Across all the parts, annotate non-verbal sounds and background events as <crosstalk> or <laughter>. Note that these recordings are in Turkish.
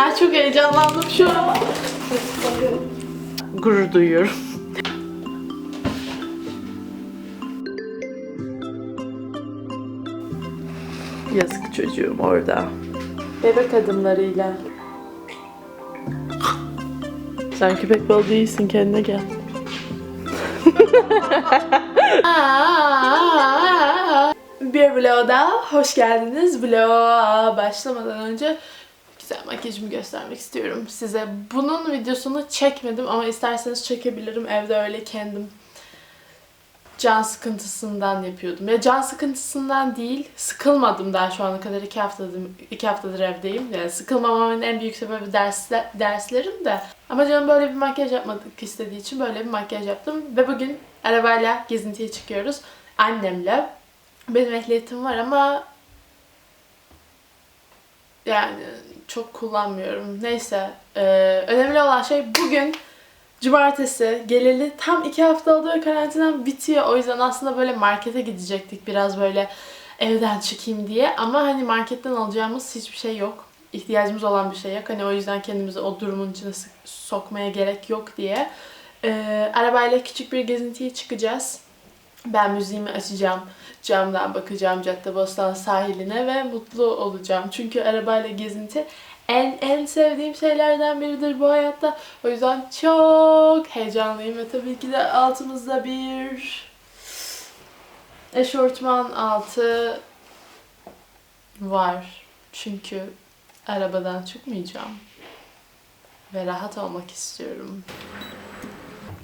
Ay çok heyecanlandım şu an. Gurur duyuyorum. Yazık çocuğum orada. Bebek adımlarıyla. Sen köpek balığı değilsin kendine gel. <laughs> Bir vloga hoş geldiniz. Vloga başlamadan önce güzel makyajımı göstermek istiyorum size. Bunun videosunu çekmedim ama isterseniz çekebilirim. Evde öyle kendim can sıkıntısından yapıyordum. Ya can sıkıntısından değil, sıkılmadım daha şu ana kadar iki haftadır, iki haftadır evdeyim. Yani sıkılmamamın en büyük sebebi dersler, derslerim de. Ama canım böyle bir makyaj yapmadık istediği için böyle bir makyaj yaptım. Ve bugün arabayla gezintiye çıkıyoruz. Annemle. Benim ehliyetim var ama yani çok kullanmıyorum. Neyse. e, önemli olan şey bugün Cumartesi geleli tam iki hafta ve karantinam bitiyor. O yüzden aslında böyle markete gidecektik biraz böyle evden çıkayım diye. Ama hani marketten alacağımız hiçbir şey yok. İhtiyacımız olan bir şey yok. Hani o yüzden kendimizi o durumun içine sokmaya gerek yok diye. Ee, arabayla küçük bir gezintiye çıkacağız. Ben müziğimi açacağım. Camdan bakacağım Caddebostan sahiline ve mutlu olacağım. Çünkü arabayla gezinti en en sevdiğim şeylerden biridir bu hayatta. O yüzden çok heyecanlıyım ve tabii ki de altımızda bir eşortman altı var. Çünkü arabadan çıkmayacağım. Ve rahat olmak istiyorum.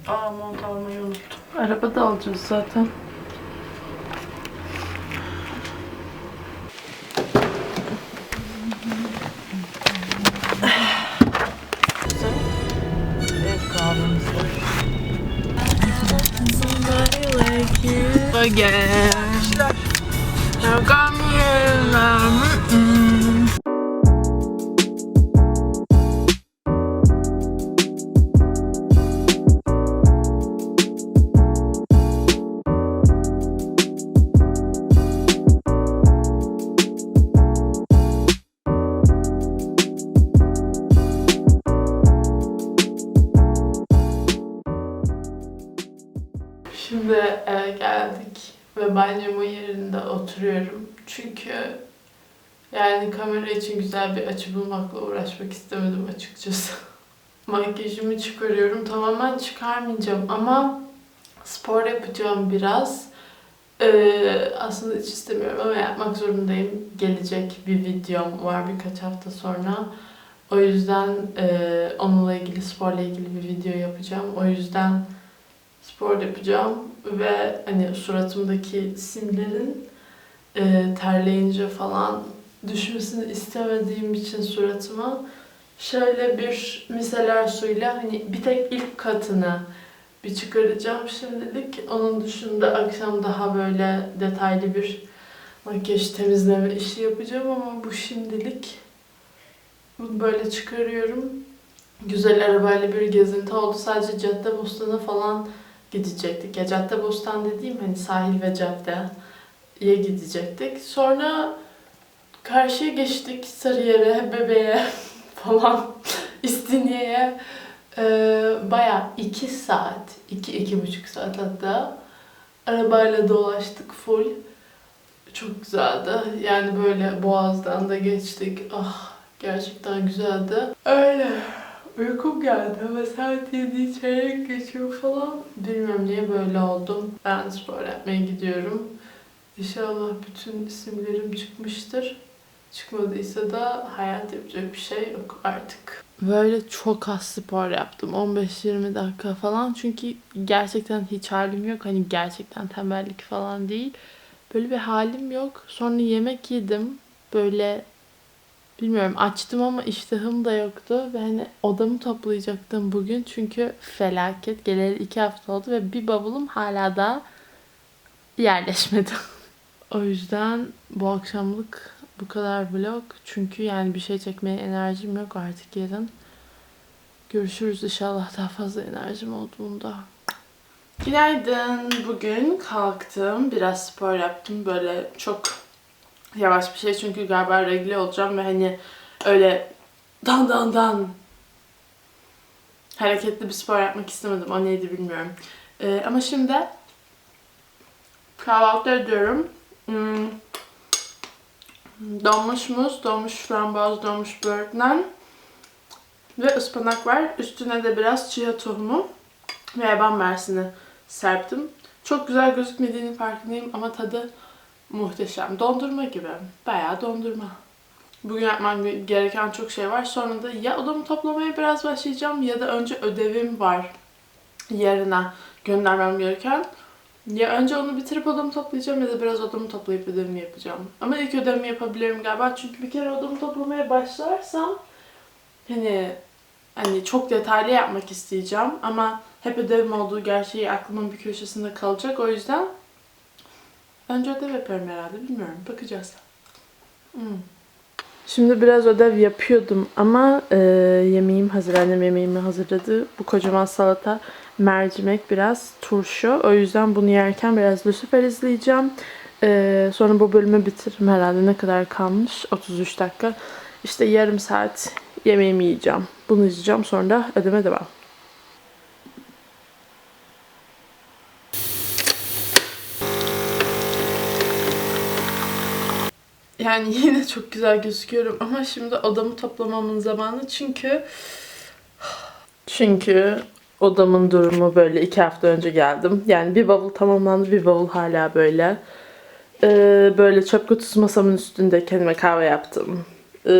Aa mont almayı unuttum. Arabada alacağız zaten. Again. Now got me Çünkü yani kamera için güzel bir açı bulmakla uğraşmak istemedim açıkçası. <laughs> Makyajımı çıkarıyorum. Tamamen çıkarmayacağım ama spor yapacağım biraz. Ee, aslında hiç istemiyorum ama yapmak zorundayım. Gelecek bir videom var birkaç hafta sonra. O yüzden e, onunla ilgili, sporla ilgili bir video yapacağım. O yüzden spor yapacağım ve hani suratımdaki simlerin e, terleyince falan düşmesini istemediğim için suratıma şöyle bir miseler suyla hani bir tek ilk katını bir çıkaracağım şimdilik. Onun dışında akşam daha böyle detaylı bir makyaj temizleme işi yapacağım ama bu şimdilik bunu böyle çıkarıyorum. Güzel arabayla bir gezinti oldu. Sadece Caddebostan'a falan gidecektik. Ya Caddebostan dediğim hani sahil ve caddeye gidecektik. Sonra karşıya geçtik Sarıyer'e, Bebe'ye <laughs> falan, İstinye'ye. Ee, bayağı iki saat, iki, iki buçuk saat hatta arabayla dolaştık full. Çok güzeldi. Yani böyle Boğaz'dan da geçtik. Ah gerçekten güzeldi. Öyle. Uykum geldi ama saat 7 çeyrek geçiyor falan. Bilmiyorum niye böyle oldum. Ben spor yapmaya gidiyorum. İnşallah bütün isimlerim çıkmıştır. Çıkmadıysa da hayat yapacak bir şey yok artık. Böyle çok az spor yaptım. 15-20 dakika falan. Çünkü gerçekten hiç halim yok. Hani gerçekten tembellik falan değil. Böyle bir halim yok. Sonra yemek yedim. Böyle Bilmiyorum açtım ama iştahım da yoktu ve hani odamı toplayacaktım bugün çünkü felaket geleli iki hafta oldu ve bir bavulum hala da yerleşmedi. <laughs> o yüzden bu akşamlık bu kadar vlog çünkü yani bir şey çekmeye enerjim yok artık yarın. Görüşürüz inşallah daha fazla enerjim olduğunda. Günaydın. Bugün kalktım. Biraz spor yaptım. Böyle çok yavaş bir şey çünkü galiba regle olacağım ve hani öyle Dan dan dan. Hareketli bir spor yapmak istemedim. O neydi bilmiyorum. Ee, ama şimdi kahvaltı ediyorum. Hmm. Donmuş muz, donmuş frambuaz, donmuş böğürtlen ve ıspanak var. Üstüne de biraz chia tohumu ve yaban mersini serptim. Çok güzel gözükmediğinin farkındayım ama tadı muhteşem. Dondurma gibi. Bayağı dondurma. Bugün yapmam gereken çok şey var. Sonra da ya odamı toplamaya biraz başlayacağım ya da önce ödevim var yarına göndermem gereken. Ya önce onu bitirip odamı toplayacağım ya da biraz odamı toplayıp ödevimi yapacağım. Ama ilk ödevimi yapabilirim galiba. Çünkü bir kere odamı toplamaya başlarsam hani hani çok detaylı yapmak isteyeceğim ama hep ödevim olduğu gerçeği aklımın bir köşesinde kalacak. O yüzden önce ödev yapıyorum herhalde. Bilmiyorum. Bakacağız. Hmm. Şimdi biraz ödev yapıyordum ama e, yemeğim hazır. Annem yemeğimi hazırladı. Bu kocaman salata, mercimek, biraz turşu. O yüzden bunu yerken biraz Lucifer izleyeceğim. E, sonra bu bölümü bitiririm herhalde. Ne kadar kalmış? 33 dakika. İşte yarım saat yemeğimi yiyeceğim. Bunu izleyeceğim. Sonra da ödeme devam. Yani <laughs> yine çok güzel gözüküyorum ama şimdi odamı toplamamın zamanı çünkü çünkü odamın durumu böyle iki hafta önce geldim. Yani bir bavul tamamlandı bir bavul hala böyle. Ee, böyle çöp kutusu masamın üstünde kendime kahve yaptım. Ee,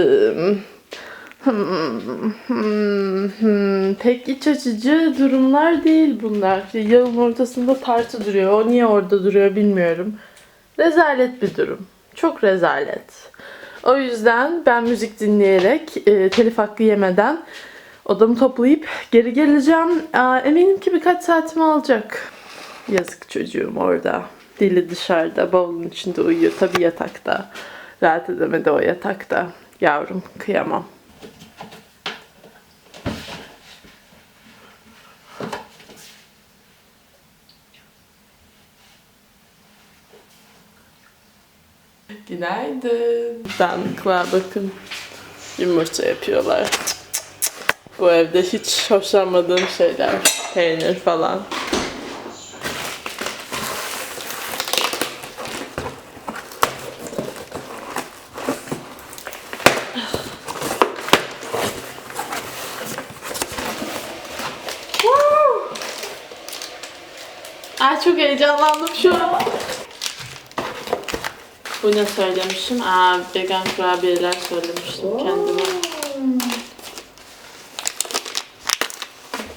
hmm, hmm, hmm. Pek iç açıcı durumlar değil bunlar. Yağın ortasında tartı duruyor. O niye orada duruyor bilmiyorum. Rezalet bir durum. Çok rezalet. O yüzden ben müzik dinleyerek, e, telif hakkı yemeden odamı toplayıp geri geleceğim. Aa, eminim ki birkaç saatimi alacak. Yazık çocuğum orada. Dili dışarıda, bavulun içinde uyuyor. Tabii yatakta. Rahat edemedi o yatakta. Yavrum kıyamam. Günaydın. Danlıklar bakın. Yumurta yapıyorlar. Bu evde hiç hoşlanmadığım şeyler. Peynir falan. Ay çok heyecanlandım şu an. Bu ne söylemişim? Aa, vegan kurabiyeler söylemiştim kendime.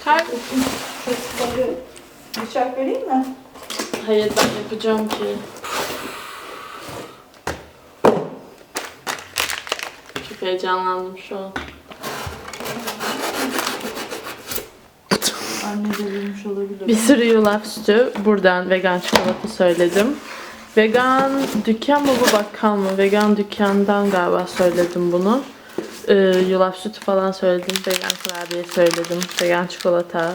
Kalp. Bıçak vereyim mi? Hayır ben yapacağım ki. Çok heyecanlandım şu an. Anne de olabilir. Bir sürü yulaf sütü. Buradan vegan çikolata söyledim. Vegan dükkan mı bu bakkal mı? Vegan dükkandan galiba söyledim bunu. Ee, yulaf sütü falan söyledim. Vegan kurabiye söyledim. Vegan çikolata.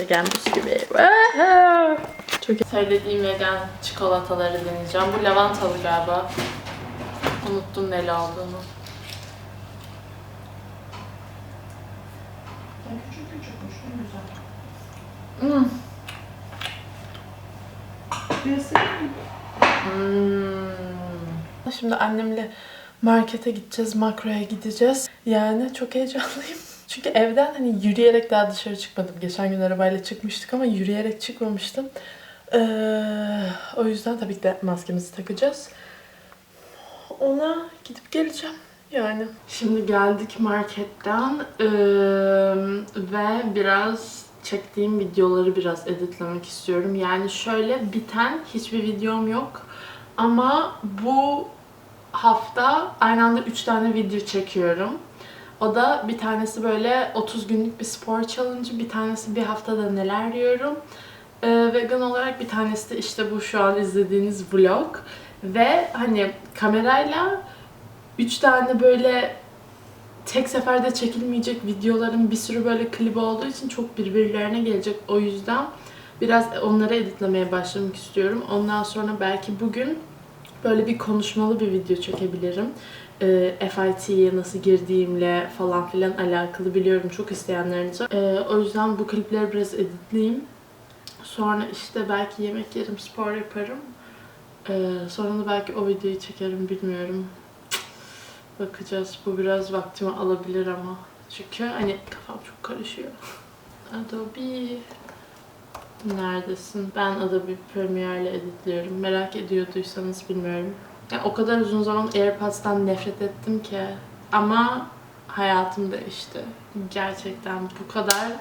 Vegan bisküvi. Çok Söylediğim vegan çikolataları deneyeceğim. Bu lavantalı galiba. Unuttum neli olduğunu. Küçük küçükmüş ne güzel. Hmm. Hmm. Şimdi annemle markete gideceğiz, makroya gideceğiz. Yani çok heyecanlıyım. <laughs> Çünkü evden hani yürüyerek daha dışarı çıkmadım. Geçen gün arabayla çıkmıştık ama yürüyerek çıkmamıştım. Ee, o yüzden tabii ki de maskemizi takacağız. Ona gidip geleceğim yani. Şimdi geldik marketten ee, ve biraz çektiğim videoları biraz editlemek istiyorum. Yani şöyle biten hiçbir videom yok. Ama bu hafta aynı anda 3 tane video çekiyorum. O da bir tanesi böyle 30 günlük bir spor challenge, bir tanesi bir haftada neler yiyorum. Ee, vegan olarak bir tanesi de işte bu şu an izlediğiniz vlog. Ve hani kamerayla 3 tane böyle tek seferde çekilmeyecek videoların bir sürü böyle klibi olduğu için çok birbirlerine gelecek. O yüzden biraz onları editlemeye başlamak istiyorum. Ondan sonra belki bugün böyle bir konuşmalı bir video çekebilirim. e, FIT'ye nasıl girdiğimle falan filan alakalı biliyorum çok isteyenleriniz var. E, o yüzden bu klipleri biraz editleyeyim. Sonra işte belki yemek yerim, spor yaparım. E, sonra da belki o videoyu çekerim bilmiyorum. Bakacağız. Bu biraz vaktimi alabilir ama. Çünkü hani kafam çok karışıyor. Adobe Neredesin? Ben Adobe Premiere ile editliyorum. Merak ediyorduysanız bilmiyorum. Yani o kadar uzun zaman AirPods'tan nefret ettim ki. Ama hayatım değişti. Gerçekten bu kadar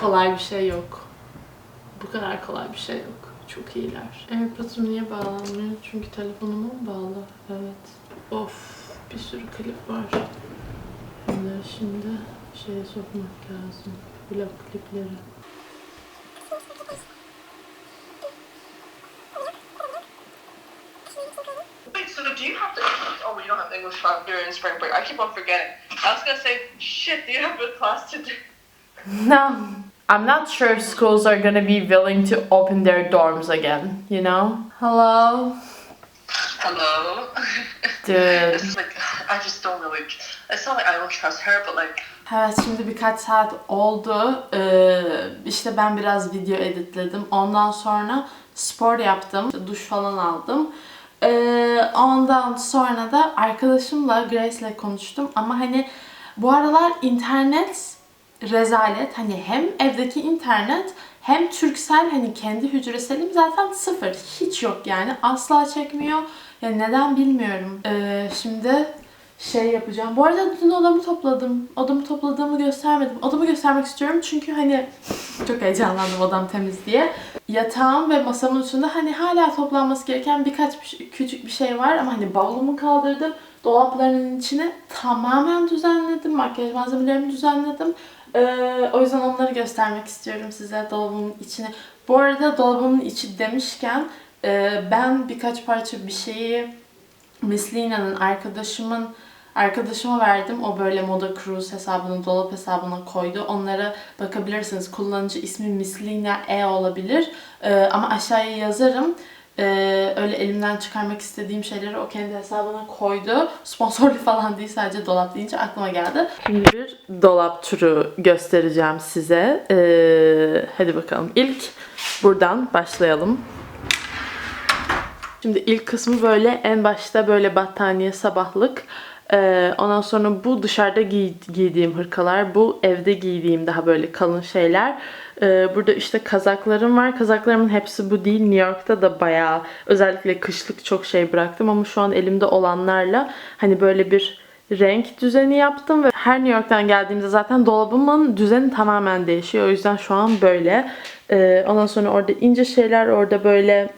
kolay bir şey yok. Bu kadar kolay bir şey yok. Çok iyiler. AirPods'um niye bağlanmıyor? Çünkü telefonuma mı bağlı? Evet. Of bir sürü klip var. Bunları şimdi şeye sokmak lazım. Vlog klipleri. Wait, so do you have to? Oh, you don't have English class. You're in spring break. I keep on forgetting. I was gonna say, shit. Do you have a class today? <laughs> No. I'm not sure if schools are gonna be willing to open their dorms again, you know? Hello? Hello. Dude. <laughs> I just don't really. It's not like I don't trust her, but like Evet şimdi birkaç saat oldu. Ee, işte ben biraz video editledim. Ondan sonra spor yaptım. Duş falan aldım. Ee, ondan sonra da arkadaşımla Grace'le konuştum. Ama hani bu aralar internet rezalet. Hani hem evdeki internet hem Türksel hani kendi hücreselim zaten sıfır. Hiç yok yani. Asla çekmiyor. Yani neden bilmiyorum. Ee, şimdi şey yapacağım. Bu arada dün odamı topladım. Odamı topladığımı göstermedim. Odamı göstermek istiyorum çünkü hani çok heyecanlandım odam temiz diye. Yatağım ve masamın üstünde hani hala toplanması gereken birkaç bir şey- küçük bir şey var ama hani bavulumu kaldırdım. Dolaplarının içini tamamen düzenledim. Makyaj malzemelerimi düzenledim. Ee, o yüzden onları göstermek istiyorum size dolabımın içini. Bu arada dolabımın içi demişken e, ben birkaç parça bir şeyi Miss Lina'nın arkadaşımın arkadaşıma verdim. O böyle Moda Cruise hesabını, dolap hesabına koydu. Onlara bakabilirsiniz. Kullanıcı ismi Miss Lina E olabilir. Ee, ama aşağıya yazarım. Ee, öyle elimden çıkarmak istediğim şeyleri o kendi hesabına koydu. Sponsorlu falan değil sadece dolap deyince aklıma geldi. Şimdi bir dolap turu göstereceğim size. Ee, hadi bakalım. İlk buradan başlayalım. Şimdi ilk kısmı böyle en başta böyle battaniye sabahlık. Ee, ondan sonra bu dışarıda giy- giydiğim hırkalar. Bu evde giydiğim daha böyle kalın şeyler. Ee, burada işte kazaklarım var. Kazaklarımın hepsi bu değil. New York'ta da bayağı özellikle kışlık çok şey bıraktım ama şu an elimde olanlarla hani böyle bir renk düzeni yaptım ve her New York'tan geldiğimde zaten dolabımın düzeni tamamen değişiyor. O yüzden şu an böyle. Ee, ondan sonra orada ince şeyler, orada böyle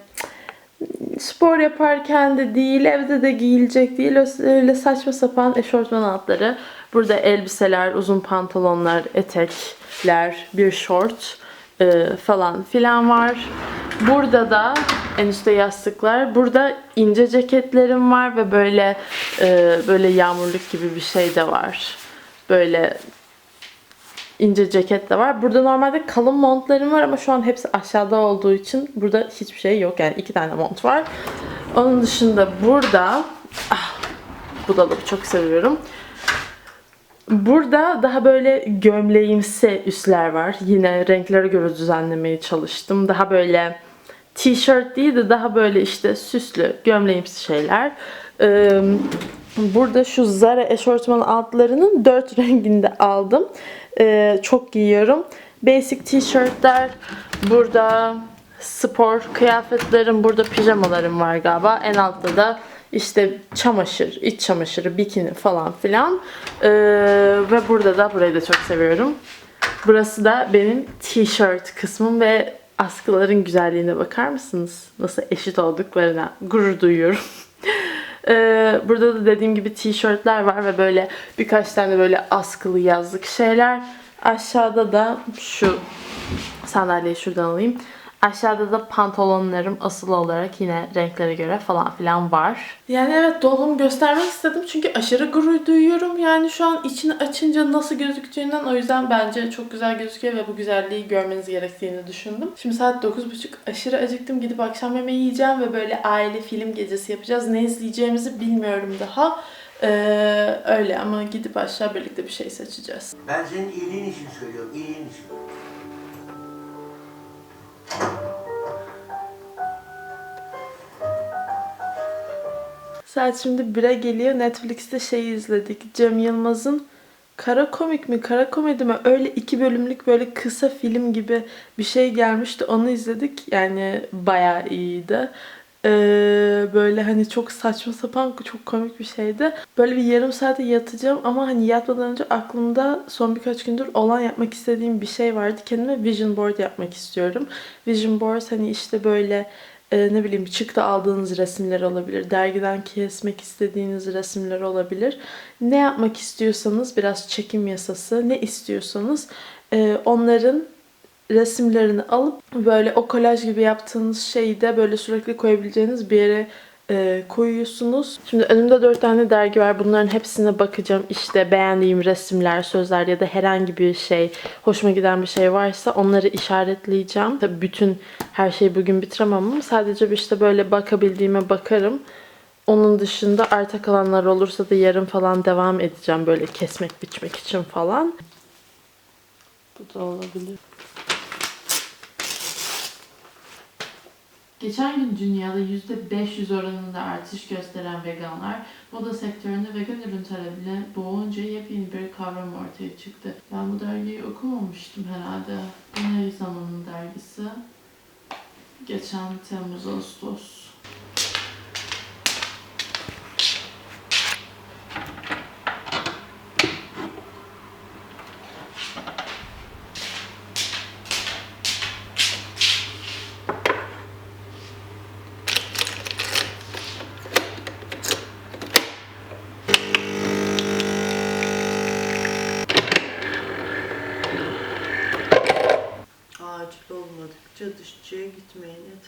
spor yaparken de değil, evde de giyilecek değil. Öyle saçma sapan eşortman altları. Burada elbiseler, uzun pantolonlar, etekler, bir şort e, falan filan var. Burada da en üstte yastıklar. Burada ince ceketlerim var ve böyle e, böyle yağmurluk gibi bir şey de var. Böyle ince ceket de var. Burada normalde kalın montlarım var ama şu an hepsi aşağıda olduğu için burada hiçbir şey yok. Yani iki tane mont var. Onun dışında burada ah, bu dolabı çok seviyorum. Burada daha böyle gömleğimsi üstler var. Yine renklere göre düzenlemeye çalıştım. Daha böyle t-shirt değil de daha böyle işte süslü gömleğimsi şeyler. Ee, burada şu Zara eşortman altlarının dört <laughs> renginde aldım. Ee, çok giyiyorum. Basic t-shirtler. Burada spor kıyafetlerim. Burada pijamalarım var galiba. En altta da işte çamaşır, iç çamaşırı, bikini falan filan. Ee, ve burada da burayı da çok seviyorum. Burası da benim t-shirt kısmım ve askıların güzelliğine bakar mısınız? Nasıl eşit olduklarına gurur duyuyorum. <laughs> Ee, burada da dediğim gibi tişörtler var ve böyle birkaç tane böyle askılı yazlık şeyler. Aşağıda da şu sandalyeyi şuradan alayım. Aşağıda da pantolonlarım asılı olarak yine renklere göre falan filan var. Yani evet dolabımı göstermek istedim çünkü aşırı gurur duyuyorum. Yani şu an içini açınca nasıl gözüktüğünden o yüzden bence çok güzel gözüküyor ve bu güzelliği görmeniz gerektiğini düşündüm. Şimdi saat 9.30 aşırı acıktım. Gidip akşam yemeği yiyeceğim ve böyle aile film gecesi yapacağız. Ne izleyeceğimizi bilmiyorum daha. Ee, öyle ama gidip aşağı birlikte bir şey seçeceğiz. Ben senin iyiliğin için söylüyorum, iyiliğin için. Saat şimdi 1'e geliyor. Netflix'te şey izledik. Cem Yılmaz'ın Kara komik mi, kara komedi mi? Öyle iki bölümlük böyle kısa film gibi bir şey gelmişti. Onu izledik. Yani bayağı iyiydi. Ee, böyle hani çok saçma sapan, çok komik bir şeydi. Böyle bir yarım saate yatacağım ama hani yatmadan önce aklımda son birkaç gündür olan yapmak istediğim bir şey vardı. Kendime vision board yapmak istiyorum. Vision board hani işte böyle e, ne bileyim çıktı aldığınız resimler olabilir. Dergiden kesmek istediğiniz resimler olabilir. Ne yapmak istiyorsanız biraz çekim yasası ne istiyorsanız e, onların resimlerini alıp böyle o kolaj gibi yaptığınız şeyi de böyle sürekli koyabileceğiniz bir yere e, koyuyorsunuz. Şimdi önümde dört tane dergi var. Bunların hepsine bakacağım. İşte beğendiğim resimler, sözler ya da herhangi bir şey, hoşuma giden bir şey varsa onları işaretleyeceğim. Tabii bütün her şeyi bugün bitiremem ama sadece işte böyle bakabildiğime bakarım. Onun dışında arta kalanlar olursa da yarın falan devam edeceğim böyle kesmek biçmek için falan. Bu da olabilir. Geçen gün dünyada %500 oranında artış gösteren veganlar moda sektöründe vegan ürün talebine boğunca yepyeni bir kavram ortaya çıktı. Ben bu dergiyi okumamıştım herhalde. Bu ne zamanın dergisi? Geçen Temmuz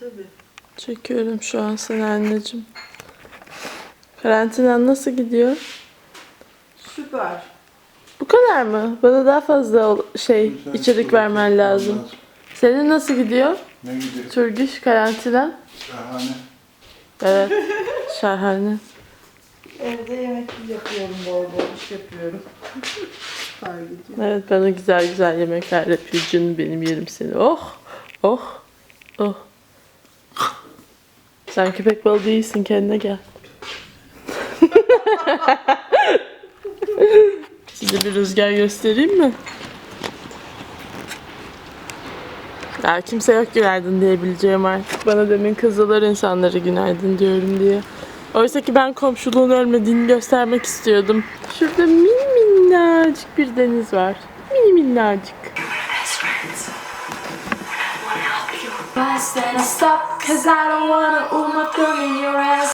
gitmeyin. E tabi. Çekiyorum şu an seni anneciğim. Karantinan nasıl gidiyor? Süper. Bu kadar mı? Bana daha fazla şey içerik vermen lazım. Senin nasıl gidiyor? Ne gidiyor? Turgiş karantina? Şahane. Evet. <laughs> Şahane. Evde yemek yapıyorum bol bol iş yapıyorum. Evet bana güzel güzel yemekler yapıyor canım benim yerim seni. Oh. Oh. Oh. Sen köpek balığı değilsin kendine gel. <laughs> Size bir rüzgar göstereyim mi? Ya kimse yok günaydın diyebileceğim artık. Bana demin kızdılar insanlara günaydın diyorum diye. Oysa ki ben komşuluğun ölmediğini göstermek istiyordum. Şurada min minnacık bir deniz var. Mini minnacık.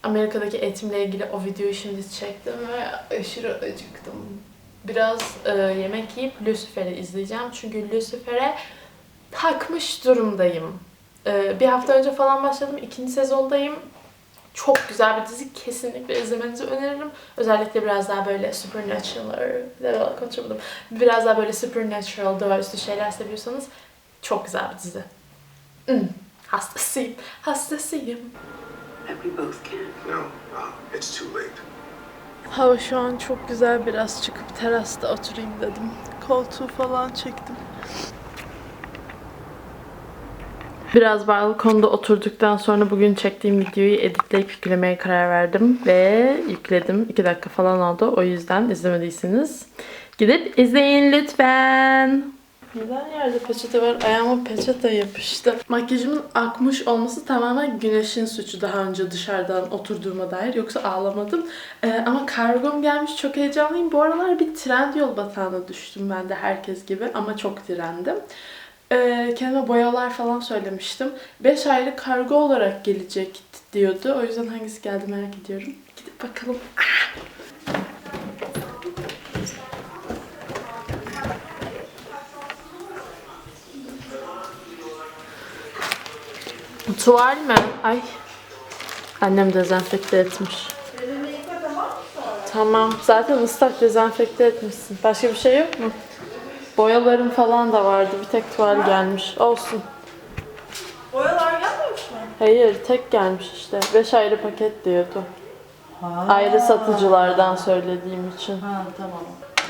Amerika'daki eğitimle ilgili o videoyu şimdi çektim ve aşırı acıktım. Biraz e, yemek yiyip Lucifer'i izleyeceğim. Çünkü Lucifer'e takmış durumdayım. E, bir hafta önce falan başladım. ikinci sezondayım. Çok güzel bir dizi. Kesinlikle izlemenizi öneririm. Özellikle biraz daha böyle supernatural, konuşamadım. Biraz daha böyle supernatural, doğaüstü şeyler seviyorsanız çok güzel bir dizi. Hmm, hastasıyım, hastasıyım. we both can. No, uh, it's too late. Hava şu an çok güzel. Biraz çıkıp terasta oturayım dedim. Koltuğu falan çektim. Biraz balkonda oturduktan sonra bugün çektiğim videoyu editleyip yüklemeye karar verdim. Ve yükledim. 2 dakika falan oldu. O yüzden izlemediyseniz gidip izleyin lütfen. Neden yerde peçete var? Ayağıma peçete yapıştı. Makyajımın akmış olması tamamen güneşin suçu daha önce dışarıdan oturduğuma dair. Yoksa ağlamadım. Ee, ama kargom gelmiş. Çok heyecanlıyım. Bu aralar bir trend yol batağına düştüm ben de herkes gibi. Ama çok direndim. Ee, kendime boyalar falan söylemiştim. 5 aylık kargo olarak gelecek diyordu. O yüzden hangisi geldi merak ediyorum. Gidip bakalım. Tuval mi? Ay. Annem dezenfekte etmiş. Tamam. Zaten ıslak dezenfekte etmişsin. Başka bir şey yok mu? Boyalarım falan da vardı. Bir tek tuval gelmiş. Olsun. Boyalar gelmemiş mi? Hayır tek gelmiş işte. 5 ayrı paket diyordu. Ha. Ayrı satıcılardan söylediğim için. Ha tamam.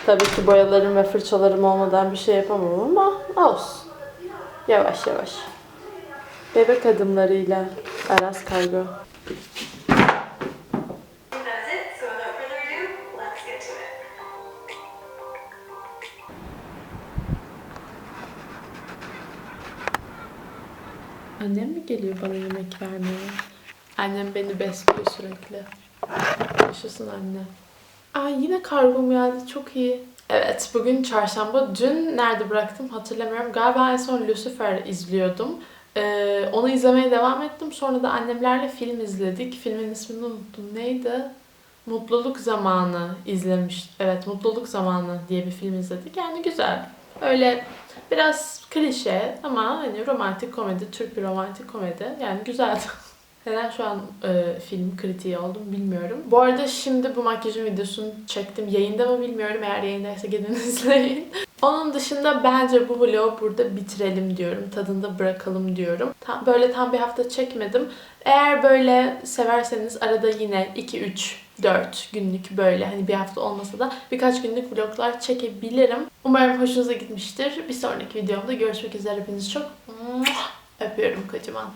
Tabii ki boyalarım ve fırçalarım olmadan bir şey yapamam ama olsun. Yavaş yavaş. Bebek adımlarıyla Aras Kargo. Annem mi geliyor bana yemek vermeye? Annem beni besliyor sürekli. Yaşasın anne. Ay yine kargom geldi. Çok iyi. Evet bugün çarşamba. Dün nerede bıraktım hatırlamıyorum. Galiba en son Lucifer izliyordum. Ee, onu izlemeye devam ettim. Sonra da annemlerle film izledik. Filmin ismini unuttum. Neydi? Mutluluk Zamanı izlemiş. Evet Mutluluk Zamanı diye bir film izledik. Yani güzel. Öyle biraz klişe ama hani romantik komedi, Türk bir romantik komedi. Yani güzeldi. <laughs> Neden şu an e, film kritiği oldum bilmiyorum. Bu arada şimdi bu makyajın videosunu çektim. Yayında mı bilmiyorum. Eğer yayındaysa gidin <laughs> izleyin. Onun dışında bence bu vlogu burada bitirelim diyorum. Tadında bırakalım diyorum. Tam, böyle tam bir hafta çekmedim. Eğer böyle severseniz arada yine 2, 3, 4 günlük böyle hani bir hafta olmasa da birkaç günlük vloglar çekebilirim. Umarım hoşunuza gitmiştir. Bir sonraki videomda görüşmek üzere. Hepinizi çok öpüyorum kocaman.